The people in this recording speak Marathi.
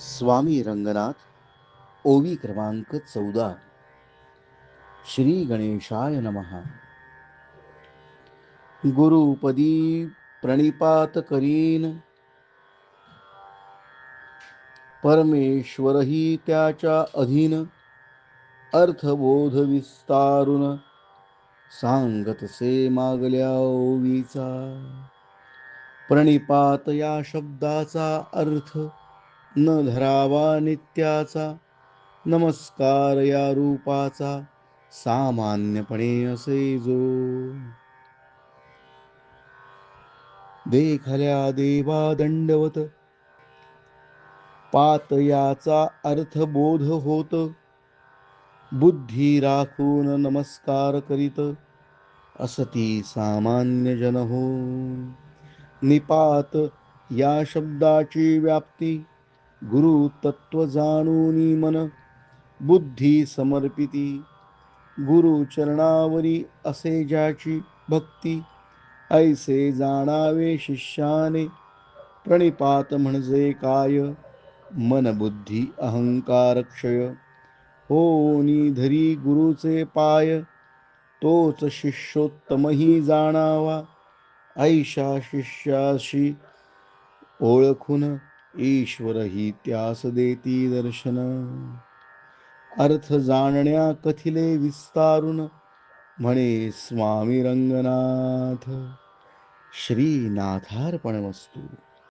स्वामी रंगनाथ ओवी क्रमांक चौदा. श्री गणेशाय नमहा गुरुपदी प्रणिपात करीन. परमेश्वरही त्याच्या अधीन अर्थबोध विस्तारून सांगतसे मागल्या ओवीचा. प्रणिपात या शब्दाचा अर्थ न धरावा नित्याचा नमस्कार या रूपाचा सामान्यपणे असे जो. देखल्या देवा दंडवत पात याचा अर्थ बोध होत बुद्धी राखून नमस्कार करीत असती सामान्य जन हो निपात या शब्दाची व्याप्ती गुरु तत्व जाणूनी मन बुद्धी समर्पिती गुरु चरणावरी असे ज्याची भक्ती ऐसे जाणावे शिष्याने प्रणिपात म्हणजे काय मन बुद्धी अहंकार क्षय हो धरी गुरुचे पाय तोच शिष्योत्तमही जाणावा ऐशा शिष्याशी ओळखून ईश्वर ही त्यास देती दर्शन. अर्थ जाणण्या कथिले विस्तारून म्हणे स्वामी रंगनाथ. श्रीनाथार्पण वस्तू